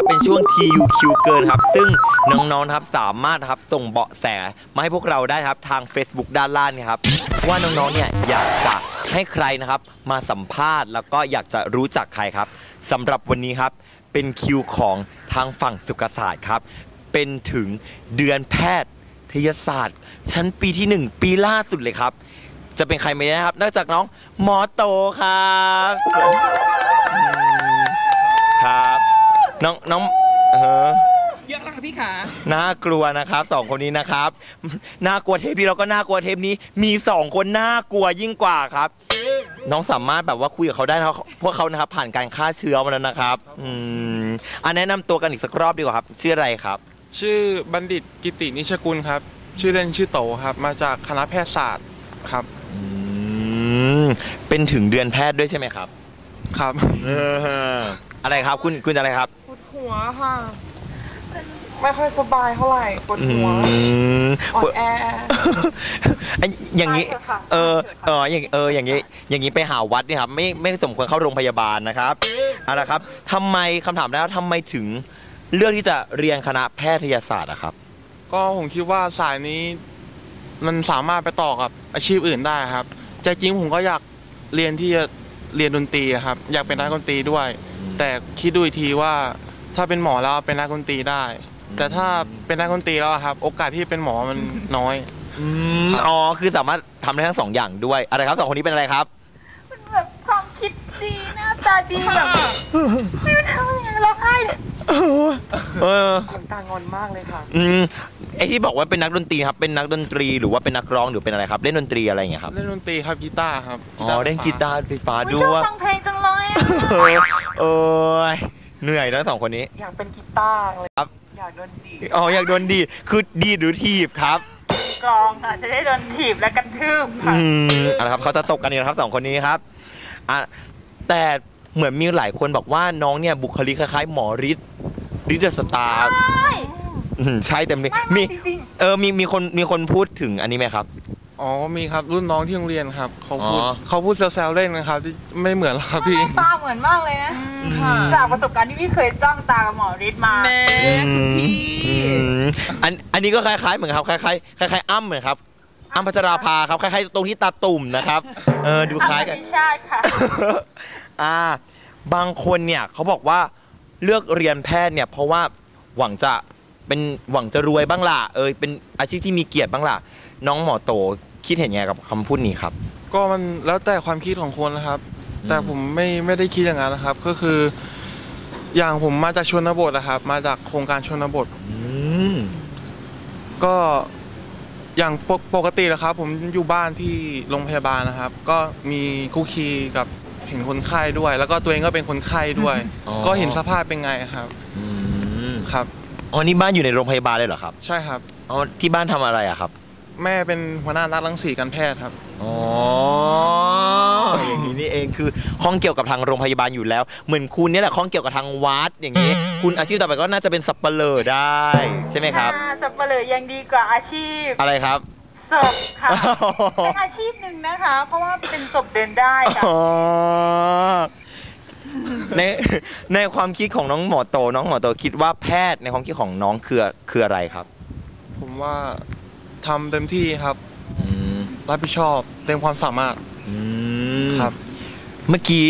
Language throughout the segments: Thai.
นะครับเป็นช่วง TUQ เกินครับ ซึ่งน้องๆนะครับสามารถครับส่งเบาะแสมาให้พวกเราได้ครับทาง Facebook ด้านล่างนะครับ ว่าน้องๆเนี่ยอยากจะให้ใครนะครับมาสัมภาษณ์ แล้วก็อยากจะรู้จักใครครับสำหรับวันนี้ครับเป็นคิวของทางฝั่งสุขศาสตร์ครับเป็นถึงเดือนแพทยศาสตร์ ชั้นปีที่หนึ่งปีล่าสุดเลยครับ จะเป็นใครไม่ได้นะครับ นอกจากน้องหมอโตครับ น้องน้องเออเยอะแล้วค่ะพี่ขาน่ากลัวนะครับสองคนนี้นะครับ น่ากลัวเทปนี้แล้วก็น่ากลัวเทปนี้ มีสองคนน่ากลัวยิ่งกว่าครับ น้องสามารถแบบว่าคุยกับเขาได้นะครับพวกเขานะครับผ่านการฆ่าเชื้อมาแล้วนะครับ อืมอันแนะนำตัวกันอีกสักรอบดีกว่าครับ ชื่ออะไรครับ ชื่อบัณฑิตกิตินิชกุลครับ ชื่อเล่นชื่อโตครับ มาจากคณะแพทยศาสตร์ครับ อืมเป็นถึงเดือนแพทย์ด้วยใช่ไหมครับ ครับเอออะไรครับคุณคุณอะไรครับป วดหัวค่ะ ไม่ค่อยสบายเท่าไหร่ปวดอืหัวมอ่อนแอไอ้อย่างนี้ไปเถอะค่ะเออเอออย่างเอออย่างนี้ อย่างนี้ไปหาวัดเนี่ยครับไม่ไม่สมควรเข้าโรงพยาบาลนะครับเอาละครับทำไมคำถามแล้วทำไมถึงเลือกที่จะเรียนคณะแพทยศาสตร์อะครับ ก็ผมคิดว่าสายนี้ มันสามารถไปต่อกับอาชีพอื่นได้ครับใจจริงผมก็อยากเรียนที่จะเรียนดนตรีอะครับ อยากเป็นนักดนตรีด้วย แต่คิดดูอีกทีว่า ถ้าเป็นหมอแล้วเป็นนักดนตรีได้ แต่ถ้าเป็นนักดนตรีแล้วอะครับ โอกาสที่เป็นหมอมันน้อย อืมอ๋อคือสามารถทำได้ทั้งสองอย่างด้วย อะไรครับสองคนนี้เป็นอะไรครับแบบความคิดดีหน้าตาดีแบบไม่รู้ทำยังไงร้องไห้เลยเออคนตางอนมากเลยค่ะ อืมไอที่บอกว่าเป็นนักดนตรีครับเป็นนักดนตรีหรือว่าเป็นนักร้องหรือเป็นอะไรครับเล่นดนตรีอะไรอย่างเงี้ยครับเล่นดนตรีครับกีตาร์ครับอ๋อเล่นกีตาร์ไฟฟ้าไม่ด้ชอบวยฟังเพลงจังเลยอะ เออเออ เหนื่อยทั้งสองคนนี้ อยากเป็นกีตาร์เลยครับ อยากโดนดีดอ๋ออยากโดนดีดคือดีดหรือทีบครับกลองค่ะจะได้โดนถีบและกระทืบค่ะอืมเอาละครับเขาจะตกกันอีกนะครับสองคนนี้ครับอะแต่เหมือนมีหลายคนบอกว่าน้องเนี่ยบุคลิกคล้ายๆหมอฤทธิ์ฤทธิ์เดอะสตาร์ใช่อืมใช่เต็มเลยไม่มีไม่จริงเออมีมีคนมีคนพูดถึงอันนี้ไหมครับ อ๋อมีครับรุ่นน้องที่โรงเรียนครับเขาพูดอ๋อ เขาพูดแซวๆเล่นนะครับที่ไม่เหมือนหรอกครับพี่ๆตาเหมือนมากเลยนะ ค่ะจากประสบการณ์ที่พี่เคยจ้องตากับหมอฤทธิ์มา แม่คุณพี่อืมอันอันนี้ก็คล้ายๆเหมือนครับคล้ายๆคล้ายๆอ้ำเหมือนครับอ้ำพัชราภาครับคล้ายๆตรงที่ตาตุ่มนะครับเออดูคล้ายกันธรรมชาติค่ะ อ่าบางคนเนี่ยเขาบอกว่าเลือกเรียนแพทย์เนี่ยเพราะว่าหวังจะเป็นหวังจะรวยบ้างล่ะเออเป็นอาชีพที่มีเกียรติบ้างล่ะน้องหมอโต คิดเห็นไงกับคำพูดนี้ครับ ก็มันแล้วแต่ความคิดของคนนะครับอืมแต่ผมไม่ไม่ได้คิดอย่างนั้นนะครับ ก็คือ อย่างผมมาจากชนบทนะครับ มาจากโครงการชนบท อืม ก็อย่างปกปกตินะครับ ผมอยู่บ้านที่โรงพยาบาลนะครับ ก็มีคู่คีกับเห็นคนไข้ด้วย แล้วก็ตัวเองก็เป็นคนไข้ด้วย อ๋อ ก็เห็นสภาพเป็นไงครับอืมครับ อ๋อนี่บ้านอยู่ในโรงพยาบาลเลยเหรอครับ ใช่ครับ อ๋อที่บ้านทำอะไรอะครับ แม่เป็นหัวหน้านักรังสีการแพทย์ครับ อ๋อ อย่างนี้นี่เองคือข้องเกี่ยวกับทางโรงพยาบาลอยู่แล้ว เหมือนคุณเนี่ยแหละข้องเกี่ยวกับทางวัดอย่างนี้ คุณอาชีพต่อไปก็น่าจะเป็นสับเปลอได้ใช่ไหมครับ อ่าสับเปลือยังดีกว่าอาชีพอะไรครับ ศพค่ะ เป็นอาชีพหนึ่งนะคะ เพราะว่าเป็นศพเดินได้ค่ะ อ๋อในในความคิดของน้องหมอโต น้องหมอโตคิดว่าแพทย์ในความคิดของน้องคือคืออะไรครับ ผมว่า ทำเต็มที่ครับ อืมรับผิดชอบเต็มความสามารถอืมครับ เมื่อกี้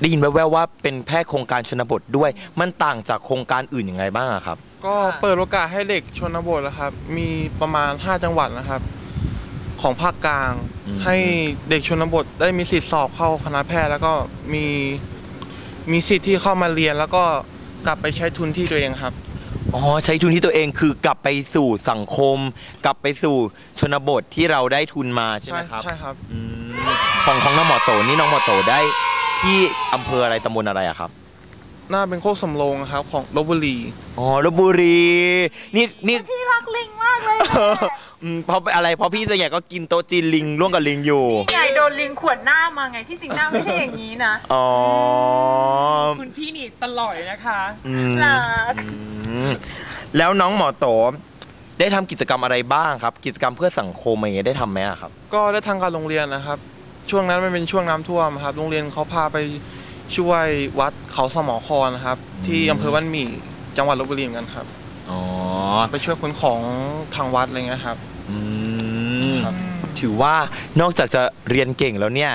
ได้ยินแว่วๆว่าเป็นแพทย์โครงการชนบทด้วย มันต่างจากโครงการอื่นยังไงบ้างอะครับ ก็เปิดโอกาสให้เด็กชนบทนะครับ มีประมาณ 5 จังหวัดนะครับ ของภาคกลาง อืม ให้เด็กชนบทได้มีสิทธิสอบเข้าคณะแพทย์ แล้วก็มีมีสิทธิ์ที่เข้ามาเรียน แล้วก็กลับไปใช้ทุนที่ตัวเองครับ อ๋อใช้ทุนที่ตัวเองคือกลับไปสู่สังคม กลับไปสู่ชนบทที่เราได้ทุนมาใช่ไหมครับใช่ครับอืมของของน้องหมอโตนี่น้องหมอโตได้ที่อำเภออะไรตำบลอะไรอะครับหน้าเป็นโคกสำโรงครับของลบบุรีอ๋อลบบุรี นี่นี่พี่รักลิงมากเลย อืมเพราะอะไรเพราะพี่ส่วนใหญ่ก็กินโต๊ะจีนลิงร่วมกับลิงอยู่ ไงโดนลิงขวดหน้ามาไงที่จริงหน้าไม่ใช่อย่างนี้นะอ๋อคุณพี่นี่ตลอดเลยนะคะอืมรักอืมแล้วน้องหมอโตได้ทำกิจกรรมอะไรบ้างครับ กิจกรรมเพื่อสังคมอะไรอย่างเงี้ยได้ทำไหมอะครับ ก็ได้ทางการโรงเรียนนะครับ ช่วงนั้นมันเป็นช่วงน้ำท่วมครับ โรงเรียนเขาพาไปช่วยวัดเขาสมอคอนะครับ ที่อำเภอบ้านหมี่จังหวัดลบบุรีเหมือนกันครับ อ๋อ ไปช่วยขนของทางวัดอะไรเงี้ยครับอืมครับ ถือว่านอกจากจะเรียนเก่งแล้วเนี่ย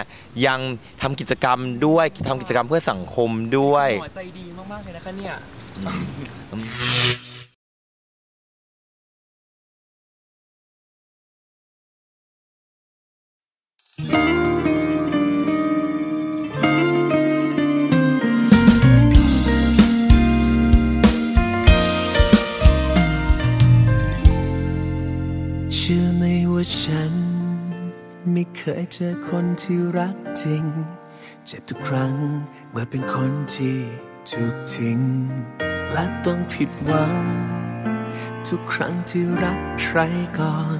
ยังทำกิจกรรมด้วยทำกิจกรรมเพื่อสังคมด้วย หัวใจดีมากๆเลยนะคะเนี่ยเยเจอคนที่รักจริง เจ็บทุกครั้งเมื่อเป็นคนที่ถูกทิ้ง และต้องผิดหวัง ทุกครั้งที่รักใครก่อน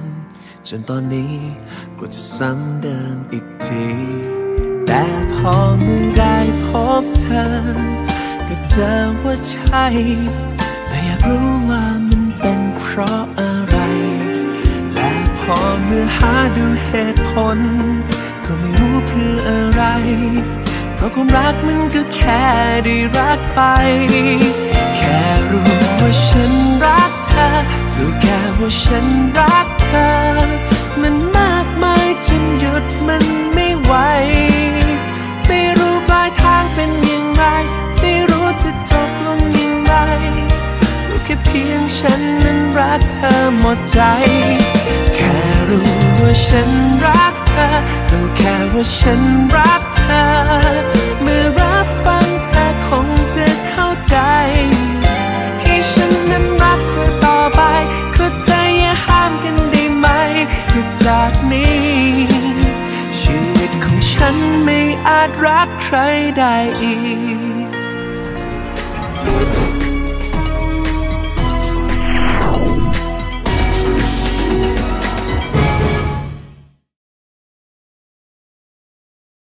จนตอนนี้กลัวจะซ้ำเดิมอีกที แต่พอเมื่อได้พบเธอ ก็เจอว่าใช่ แต่อยากรู้ว่ามันเป็นเพราะอะไร อเมื่อหาดูเหตุผล ก็ไม่รู้เพื่ออะไร เพราะความรักมันก็แค่ได้รักไป แค่รู้ว่าฉันรักเธอรู้แค่ว่าฉันรักเธอ มันมากมายจนหยุดมันไม่ไหว ฉันรักเธอรู้แค่ว่าฉันรักเธอ เมื่อรับฟังเธอคงจะเข้าใจ ให้ฉันนั้นรักเธอต่อไปก็เธออย่าห้ามกันได้ไหมคือจากนี้ ชีวิตของฉันไม่อาจรักใครได้อีก